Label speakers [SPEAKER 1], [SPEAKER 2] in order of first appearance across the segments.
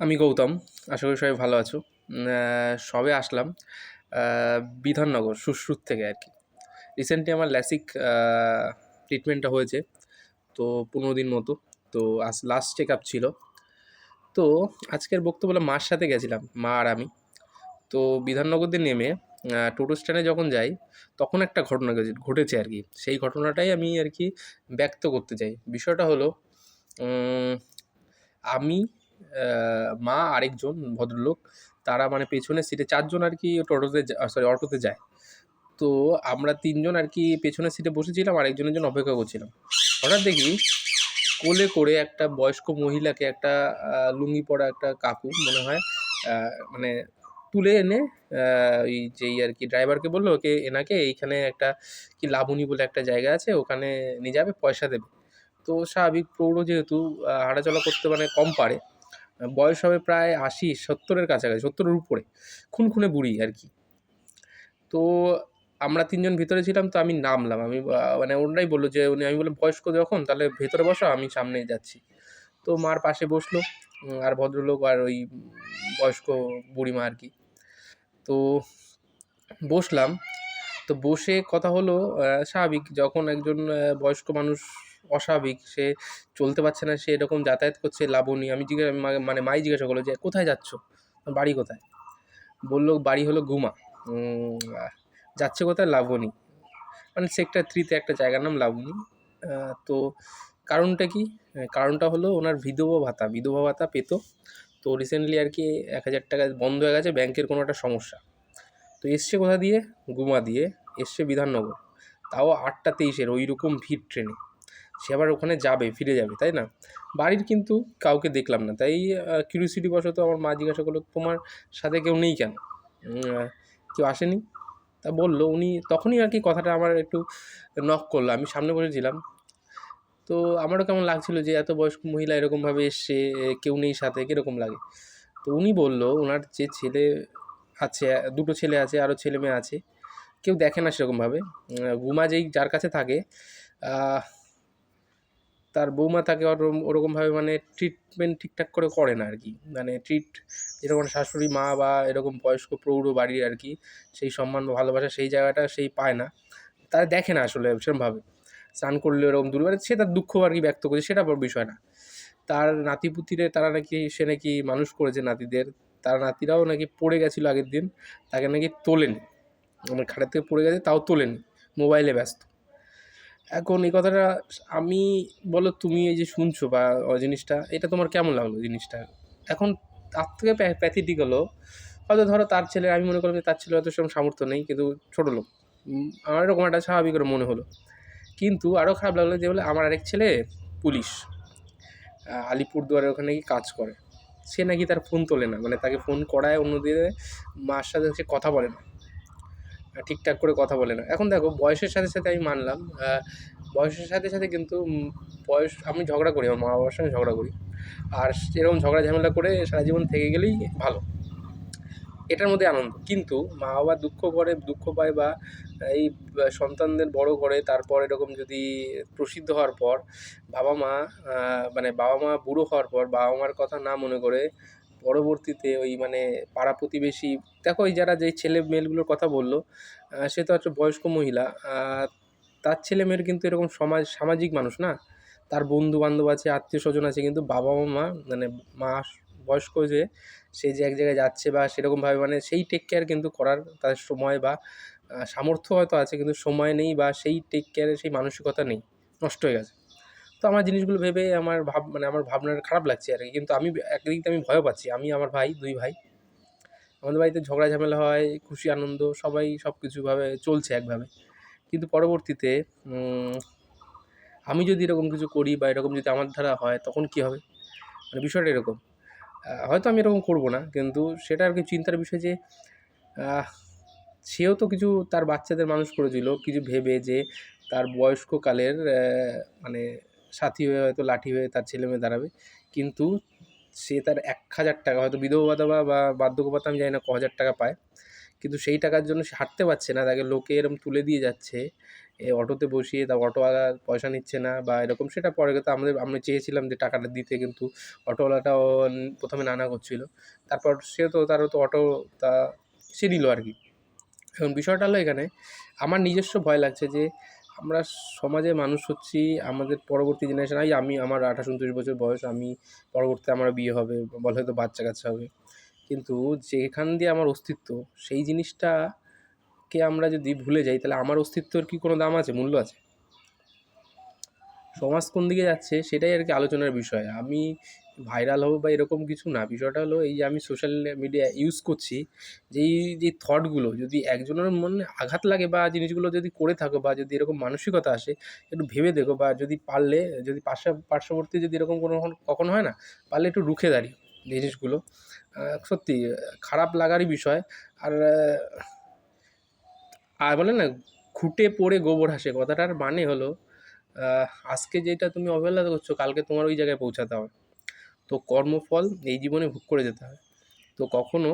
[SPEAKER 1] আমি গৌতম, আশা করি সবাই ভালো আছো। সবে আসলাম বিধাননগর শুশ্রুত থেকে আর কি। রিসেন্টলি আমার ল্যাসিক ট্রিটমেন্টটা হয়েছে, তো পনেরো দিন মতো, তো আজ লাস্ট চেক আপ ছিল। তো আজকের বক্তব্য মার সাথে গেছিলাম, মা আর আমি। তো বিধাননগর দিয়ে নেমে টোটো স্ট্যান্ডে যখন যাই, তখন একটা ঘটনা ঘটেছে আর কি। সেই ঘটনাটাই আমি আর কি ব্যক্ত করতে চাই। বিষয়টা হলো আমি মা আরেকজন ভদ্রলোক, তারা মানে পেছনের সিটে চারজন আর কি টোটোতে সরি অটোতে যায়। তো আমরা তিনজন আর কি পেছনের সিটে বসেছিলাম, আরেকজনের জন্য অপেক্ষা করছিলাম। হঠাৎ দেখি কোলে করে একটা বয়স্ক মহিলাকে একটা লুঙ্গি পরা একটা কাকু, মনে হয় মানে তুলে এনে ওই যেই আর কি ড্রাইভারকে বলল, ওকে এনাকে এইখানে একটা কি লাবণী বলে একটা জায়গা আছে, ওখানে নিয়ে যাবে, পয়সা দেবে। তো স্বাভাবিক প্রৌঢ় যেহেতু হাঁটাচলা করতে মানে কম পারে বয়স হবে প্রায় আশি, সত্তরের কাছাকাছি, সত্তরের উপরে। খুনখুনে বুড়ি আর কি। তো আমরা তিনজন ভিতরে ছিলাম, তো আমি নামলাম। আমি মানে ওনারাই বলল যে, উনি, আমি বললাম, বয়স্ক যখন, তাহলে ভেতরে বসো, আমি সামনে যাচ্ছি। তো মার পাশে বসল আর ভদ্রলোক আর ওই বয়স্ক বুড়িমা আর কি। তো বসলাম। তো বসে কথা হলো স্বাভাবিক, যখন একজন বয়স্ক মানুষ অস্বাভাবিক, সে চলতে পারছে না, সে এরকম যাতায়াত করছে, লাবণী। আমি জিজ্ঞাসা মানে মাই জিজ্ঞাসা করল যে, কোথায় যাচ্ছ? বাড়ি কোথায়? বলল, বাড়ি হলো গুমা। যাচ্ছে কোথায়? লাবণী। মানে সেক্টর থ্রিতে একটা জায়গার নাম লাবণী। তো কারণটা কি? কারণটা হলো ওনার বিধবা ভাতা। বিধবা ভাতা পেতো। তো রিসেন্টলি আর কি এক হাজার টাকা বন্ধ হয়ে গেছে ব্যাংকের কোনো একটা সমস্যা। তো এসছে কোথা দিয়ে? গুমা দিয়ে। এসছে বিধাননগর। তাও আটটা তেইশের ওই রকম ভিড় ট্রেনে। সে আবার ওখানে যাবে, ফিরে যাবে, তাই না? বাড়ির কিন্তু কাউকে দেখলাম না। তাই কিউরিসিটি বশত আমার মা জিজ্ঞাসা করল, তোমার সাথে কেউ নেই কেন? কেউ আসেনি। তা বলল, উনি তখনই আর কি কথাটা আমার একটু নক করল। আমি সামনে বসেছিলাম তো আমারও কেমন লাগছিল যে এত বয়স্ক মহিলা এরকমভাবে এসছে কেউ নেই সাথে, কীরকম লাগে? তো উনি বলল, ওনার যে ছেলে আছে, দুটো ছেলে আছে, আরও ছেলে মেয়ে আছে, কেউ দেখে না সেরকমভাবে। গুমা যেই যার কাছে থাকে তার বৌমা তাকে ওরকম ওরকমভাবে মানে ট্রিটমেন্ট ঠিকঠাক করে করে না আর কি মানে ট্রিট যেরকম শাশুড়ি, মা বা এরকম বয়স্ক প্রৌঢ় বাড়ির আর কি সেই সম্মান বা ভালোবাসা সেই জায়গাটা সেই পায় না। তারা দেখে না আসলে সেরকমভাবে স্নান করলে এরকম দূর মানে সে তার দুঃখ আর কি ব্যক্ত করছে, সেটা বড় বিষয় না। তার নাতিপুতিরে তারা নাকি, সে নাকি মানুষ করেছে নাতিদের। তার নাতিরাও নাকি পড়ে গেছিল আগের দিন, তাকে নাকি তোলেনি। মানে খাটের থেকে পড়ে গেছে, তাও তোলেনি। মোবাইলে ব্যস্ত। এখন এই কথাটা আমি, বলো তুমি এই যে শুনছো বা জিনিসটা, এটা তোমার কেমন লাগল জিনিসটা? এখন তার থেকে প্যাথেটিক হলো। হয়তো ধরো তার ছেলে, আমি মনে করলাম যে তার ছেলে হয়তো সেরকম সামর্থ্য নেই, কিন্তু ছোটো লোক। আমার এরকম একটা স্বাভাবিক করে মনে হলো। কিন্তু আরও খারাপ লাগল যে বলে আমার আরেক ছেলে পুলিশ আলিপুরদুয়ারের ওখানে কি কাজ করে। সে নাকি তার ফোন তোলে না মানে তাকে ফোন করায় অন্যদিকে, মার সাথে সে কথা বলে না। ঠিকঠাক করে কথা বলে না। এখন দেখো, বয়সের সাথে সাথে আমি মানলাম বয়সের সাথে সাথে কিন্তু বয়স, আমি ঝগড়া করি, আমার মা বাবার সঙ্গে ঝগড়া করি। আর এরকম ঝগড়া ঝামেলা করে সারা জীবন থেকে গেলেই ভালো। এটার মধ্যে আনন্দ। কিন্তু মা বাবা দুঃখ করে, দুঃখ পায় বা এই সন্তানদের বড় করে, তারপর এরকম যদি প্রসিদ্ধ হওয়ার পর, বাবা মা মানে বাবা মা বুড়ো হওয়ার পর, বাবা মার কথা না মনে করে পরবর্তীতে ওই মানে পাড়া প্রতিবেশী, দেখো ওই যারা যেই ছেলে মেয়েগুলোর কথা বলল সে তো একটা বয়স্ক মহিলা তার ছেলে মেয়ের কিন্তু এরকম সমাজ, সামাজিক মানুষ না? তার বন্ধু বান্ধব আছে আত্মীয় স্বজন আছে, কিন্তু বাবা মা মানে মা বয়স্ক যে, সে যে এক জায়গায় যাচ্ছে বা সেরকমভাবে মানে সেই টেক কেয়ার কিন্তু করার তাদের সময় বা সামর্থ্য হয়তো আছে, কিন্তু সময় নেই বা সেই টেক কেয়ারের সেই মানসিকতা নেই, নষ্ট হয়ে গেছে। তো আমার জিনিসগুলো ভেবে আমার ভাব মানে আমার ভাবনার খারাপ লাগছে আর কি। কিন্তু আমি একদিক আমি ভয়ও পাচ্ছি। আমি, আমার ভাই, দুই ভাই, আমাদের বাড়িতে ঝগড়া ঝামেলা হয়, খুশি, আনন্দ, সবাই সব কিছুভাবে চলছে একভাবে। কিন্তু পরবর্তীতে আমি যদি এরকম কিছু করি বা এরকম যদি আমার দ্বারা হয়, তখন কী হবে? মানে বিষয়টা এরকম। হয়তো আমি এরকম করব না, কিন্তু সেটা আর কি চিন্তার বিষয় যে সেও তো কিছু তার বাচ্চাদের মানুষ করেছিল কিছু ভেবে যে, তার বয়স্ককালের মানে সাথী হয়ে হয়তো লাঠি হয়ে তার ছেলে মেয়ে দাঁড়াবে। কিন্তু সে তার এক হাজার টাকা, হয়তো বিধবা ভাতা বা বা বার্ধক্য ভাতা আমি জানি না, ক হাজার টাকা পায়। কিন্তু সেই টাকার জন্য সে হাঁটতে পারছে না, তাকে লোকে এরম তুলে দিয়ে যাচ্ছে। এ অটোতে বসিয়ে তা অটোওয়ালা পয়সা নিচ্ছে না বা এরকম, সেটা পরে কথা আমাদের, আমরা চেয়েছিলাম যে টাকাটা দিতে, কিন্তু অটোওয়ালাটাও প্রথমে নানা করছিল। তারপর সে তো, তারও তো অটো, তা সে নিল আর কি। এখন বিষয়টা হলো এখানে, আমার নিজস্ব ভয় লাগছে যে আমরা সমাজে মানুষ হচ্ছি, আমাদের পরবর্তী জেনারেশন এই আমি আমার আঠাশ উনত্রিশ বছর বয়স, আমি পরবর্তী আমার বিয়ে হবে, বলে হয়তো বাচ্চা কাচ্চা হবে। কিন্তু যেখান দিয়ে আমার অস্তিত্ব, সেই জিনিসটাকে আমরা যদি ভুলে যাই, তাহলে আমার অস্তিত্বর কি কোনো দাম আছে, মূল্য আছে? সমাজ কোন দিকে যাচ্ছে, সেটাই আর কি আলোচনার বিষয়। আমি ভাইরাল হব বা এরকম কিছু না, বিষয়টা হলো এই যে আমি সোশ্যাল মিডিয়া ইউজ করছি, যে এই যে থটগুলো যদি একজনের মনে আঘাত লাগে বা জিনিসগুলো যদি করে থাকো বা যদি এরকম মানসিকতা আসে, একটু ভেবে দেখো বা যদি পারলে, যদি পার্শ্ব, পার্শ্ববর্তী যদি এরকম কোনো কখনো হয় না, পারলে একটু রুখে দাঁড়িয়ে জিনিসগুলো। সত্যি খারাপ লাগারই বিষয়। আর আর বলে না, খুঁটে পড়ে গোবর হাসে, কথাটার মানে হলো আজকে যেটা তুমি অবহেলা করছ, কালকে তোমার ওই জায়গায় পৌঁছাতে হবে। তো কর্মফল এই জীবনে ভোগ করে যেতে হয়। তো কখনো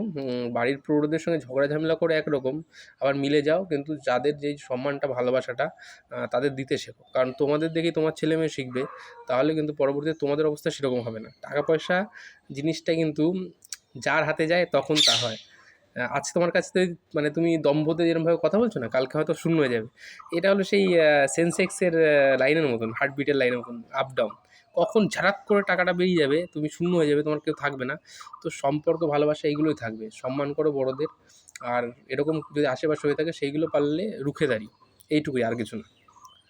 [SPEAKER 1] বাড়ির প্রৌঢ়দের সঙ্গে ঝগড়া ঝামেলা করে একরকম আবার মিলে যাও কিন্তু যাদের যেই সম্মানটা ভালোবাসাটা তাদের দিতে শেখো। কারণ তোমাদের দেখেই তোমার ছেলে মেয়ে শিখবে তাহলে কিন্তু পরবর্তীতে তোমাদের অবস্থা সেরকম হবে না। টাকা পয়সা জিনিসটা কিন্তু যার হাতে যায় তখন তা হয়। আহ, আজ তোমার কাছে তো মানে তুমি দম্ভতে যেরকমভাবে কথা বলছো না কালকে হয়তো শূন্য হয়ে যাবে। এটা হলো সেই সেন্সেক্সের লাইনের মতন হার্টবিটের লাইনের মতন আপ ডাউন কখন ঝাড়াত করে টাকাটা বেরিয়ে যাবে, তুমি শূন্য হয়ে যাবে, তোমার কেউ থাকবে না। তো সম্পর্ক, ভালোবাসা এইগুলোই থাকবে। সম্মান করো বড়দের। আর এরকম যদি আশেপাশে হয়ে থাকে, সেইগুলো পারলে রুখে দাঁড়িয়ে। এইটুকুই, আর কিছু না।